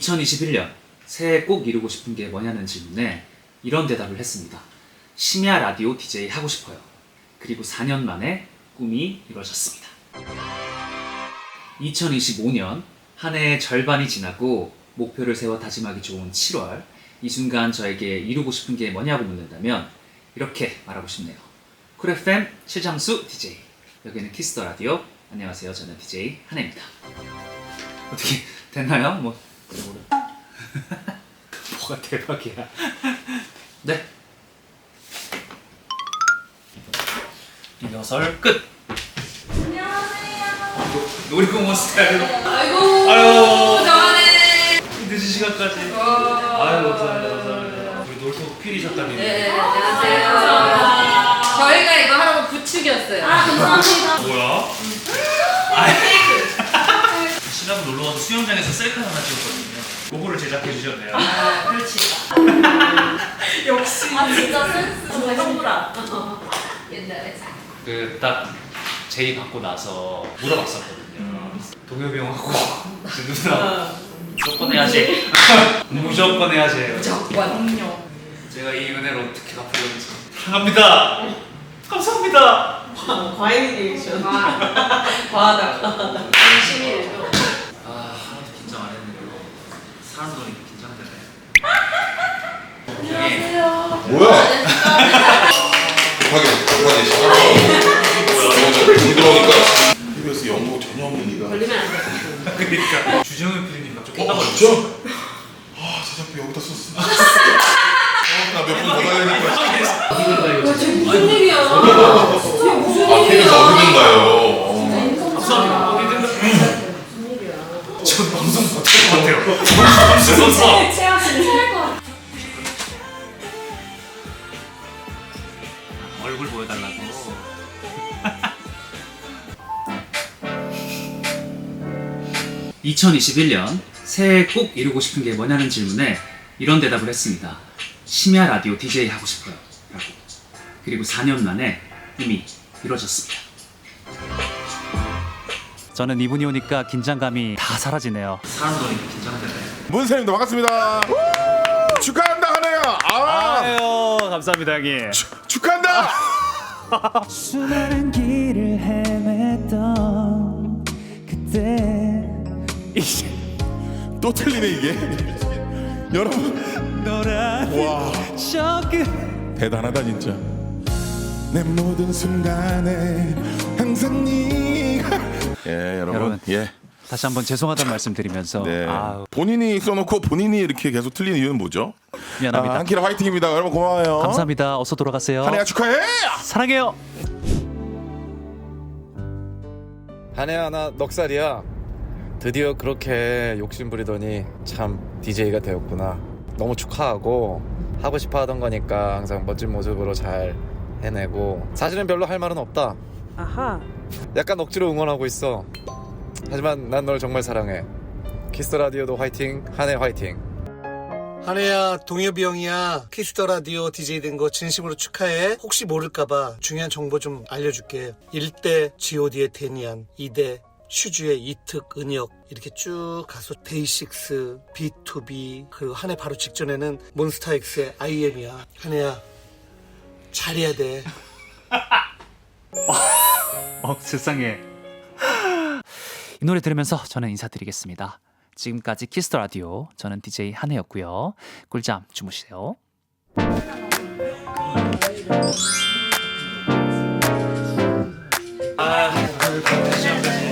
2021년 새해 꼭 이루고 싶은 게 뭐냐는 질문에 이런 대답을 했습니다. 심야 라디오 DJ 하고 싶어요. 그리고 4년 만에 꿈이 이루어졌습니다. 2025년 한 해의 절반이 지나고 목표를 세워 다짐하기 좋은 7월 이 순간 저에게 이루고 싶은 게 뭐냐고 묻는다면 이렇게 말하고 싶네요. 쿨 FM 최장수 DJ 여기는 키스터 라디오 안녕하세요 저는 DJ 한혜입니다. 어떻게 됐나요? 뭐. 뭐가 대박이야. 네. 리허설 끝. 안녕하세요. 놀이공원 스타일로. 아이고 아유. 잘하네. 늦은 시간까지. 아유 감사합니다 감사합니다. 우리 놀토 피리 작가님. 네 안녕하세요. 저희가 이거 하라고 부축이었어요. 아 뭐야? 아이. 신나고 놀러 가서 수영장에서 셀카 하나 찍었거든요. 그거를 제작해 주셨네요. 그렇지. 역시 아 진짜 센스 정말 형부라 옛날에 그딱 제의 받고 나서 물어봤었거든요. 동엽이 형하고 누나 무조건 해야지. 무조건 해야지. 무조건. 그럼요 제가 이 은혜를 어떻게 갚으려는지 사랑합니다. 감사합니다. 과잉 리액션 와 과하다 과하다 열심히 해줘. 아 하나도 긴장 안 했는데 사람 보니 긴장되네. 안녕하세요. 뭐야? 급하게 급하게 시작하고 좀 들어오니까 TBS 연고 전혀 없는 리가 걸리면 안 돼. 그러니까 주정은 PD님 갑자기 어 꽂아버렸어. 진짜? 아 제작비 여기다 썼어 나몇분 받아야 되는 거야 와 지금 무슨 일이야? 아 TBS 어디든가요 어. 감사합니다. 어디든 무슨 일이야? 저 방송 못할 것 같아요. 무서워서. (2021년) 새해 꼭 이루고 싶은 게 뭐냐는 질문에 이런 대답을 했습니다. 심야 라디오 DJ 하고 싶어요. 라고. 그리고 (4년) 만에 이미 이루어졌습니다. 저는 이분이 오니까 긴장감이 다 사라지네요. 사람 보니까 긴장되네 문세님도 반갑습니다. 축하한다 하네요. 아! 아유 감사합니다 형님. 축하한다! 수많은 길을 헤 또 틀리네 이게 여러분 와 대단하다 진짜 내 모든 순간에 항상 네가 예 여러분, 여러분. 예 다시 한번 죄송하다는 말씀드리면서 네. 아우 본인이 써놓고 본인이 이렇게 계속 틀리는 이유는 뭐죠? 미안합니다. 아, 한키라 화이팅입니다. 여러분 고마워요. 감사합니다. 어서 돌아가세요. 한해야 축하해. 사랑해요. 한해야 나 넉살이야 드디어 그렇게 욕심부리더니 참 DJ가 되었구나. 너무 축하하고 하고 싶어 하던 거니까 항상 멋진 모습으로 잘 해내고. 사실은 별로 할 말은 없다. 아하. 약간 억지로 응원하고 있어. 하지만 난 널 정말 사랑해. 키스 라디오도 화이팅. 한해 화이팅. 한혜야 동엽이 형이야. 키스터 라디오 DJ 된 거 진심으로 축하해. 혹시 모를까봐 중요한 정보 좀 알려줄게. 1대 god의 데니안 2대 슈즈의 이특 은혁 이렇게 쭉 가서 데이식스 B2B 그리고 한 해 바로 직전에는 몬스타엑스의 IM이야 한혜야 잘해야 돼 어 세상에. 이 노래 들으면서 저는 인사드리겠습니다. 지금까지 키스터 라디오 저는 DJ 한혜였고요. 꿀잠 주무세요. 아, 한 번.